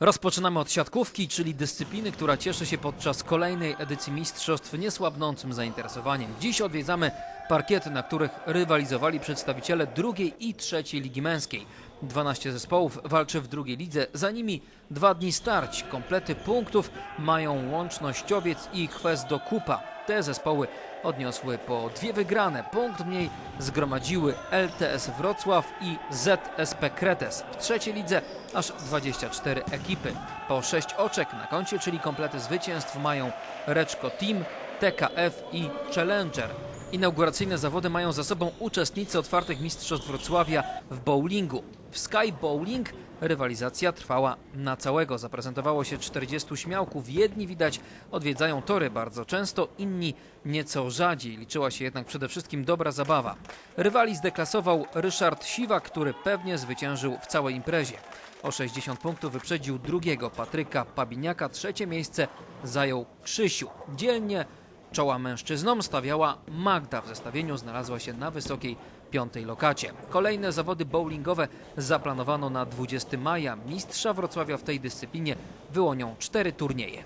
Rozpoczynamy od siatkówki, czyli dyscypliny, która cieszy się podczas kolejnej edycji Mistrzostw niesłabnącym zainteresowaniem. Dziś odwiedzamy parkiety, na których rywalizowali przedstawiciele drugiej i trzeciej ligi męskiej. 12 zespołów walczy w drugiej lidze, za nimi dwa dni starć. Komplety punktów mają łącznościowiec i kwest do kupa. Te zespoły odniosły po dwie wygrane. Punkt mniej zgromadziły LTS Wrocław i ZSP Kretes. W trzeciej lidze aż 24 ekipy. Po 6 oczek na koncie, czyli komplety zwycięstw mają Reczko Team, TKF i Challenger. Inauguracyjne zawody mają za sobą uczestnicy otwartych mistrzostw Wrocławia w bowlingu. W Sky Bowling rywalizacja trwała na całego. Zaprezentowało się 40 śmiałków. Jedni widać odwiedzają tory bardzo często, inni nieco rzadziej. Liczyła się jednak przede wszystkim dobra zabawa. Rywali zdeklasował Ryszard Siwa, który pewnie zwyciężył w całej imprezie. O 60 punktów wyprzedził drugiego Patryka Pabiniaka. Trzecie miejsce zajął Krzysiu. Dzielnie Czoła mężczyznom stawiała Magda. W zestawieniu znalazła się na wysokiej piątej lokacie. Kolejne zawody bowlingowe zaplanowano na 20 maja. Mistrza Wrocławia w tej dyscyplinie wyłonią cztery turnieje.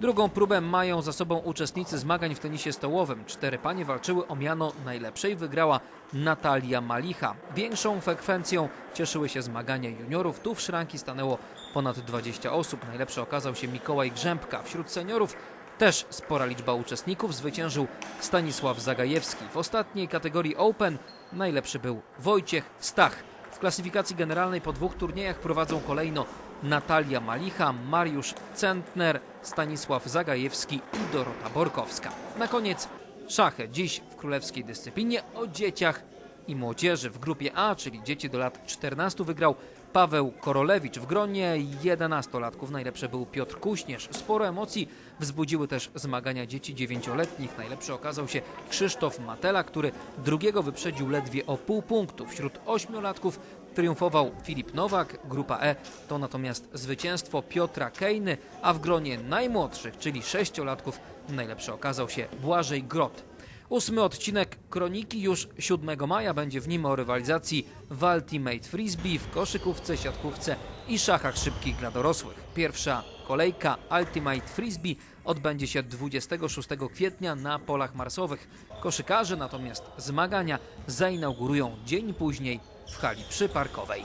Drugą próbę mają za sobą uczestnicy zmagań w tenisie stołowym. Cztery panie walczyły o miano najlepszej. Wygrała Natalia Malicha. Większą frekwencją cieszyły się zmagania juniorów. Tu w szranki stanęło ponad 20 osób. Najlepszy okazał się Mikołaj Grzębka. Wśród seniorów też spora liczba uczestników zwyciężył Stanisław Zagajewski. W ostatniej kategorii Open najlepszy był Wojciech Stach. W klasyfikacji generalnej po dwóch turniejach prowadzą kolejno Natalia Malicha, Mariusz Centner, Stanisław Zagajewski i Dorota Borkowska. Na koniec szachy. Dziś w królewskiej dyscyplinie o dzieciach i młodzieży. W grupie A, czyli dzieci do lat 14 wygrał Paweł Korolewicz. W gronie 11-latków najlepszy był Piotr Kuśnierz. Sporo emocji wzbudziły też zmagania dzieci dziewięcioletnich. Najlepszy okazał się Krzysztof Matela, który drugiego wyprzedził ledwie o pół punktu. Wśród ośmiolatków triumfował Filip Nowak. Grupa E to natomiast zwycięstwo Piotra Kejny, a w gronie najmłodszych, czyli sześciolatków, najlepszy okazał się Błażej Grot. Ósmy odcinek Kroniki już 7 maja będzie w nim o rywalizacji w Ultimate Frisbee, w koszykówce, siatkówce i szachach szybkich dla dorosłych. Pierwsza kolejka Ultimate Frisbee odbędzie się 26 kwietnia na polach marsowych. Koszykarze natomiast zmagania zainaugurują dzień później w hali przyparkowej.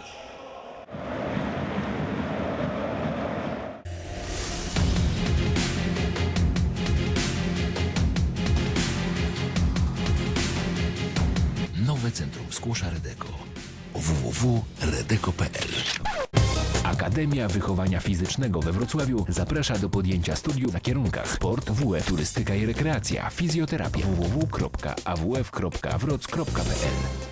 Centrum Skłosza Redeko. www.redeko.pl Akademia Wychowania Fizycznego we Wrocławiu zaprasza do podjęcia studiów na kierunkach sport, WF, turystyka i rekreacja, fizjoterapia www.awf.wroc.pl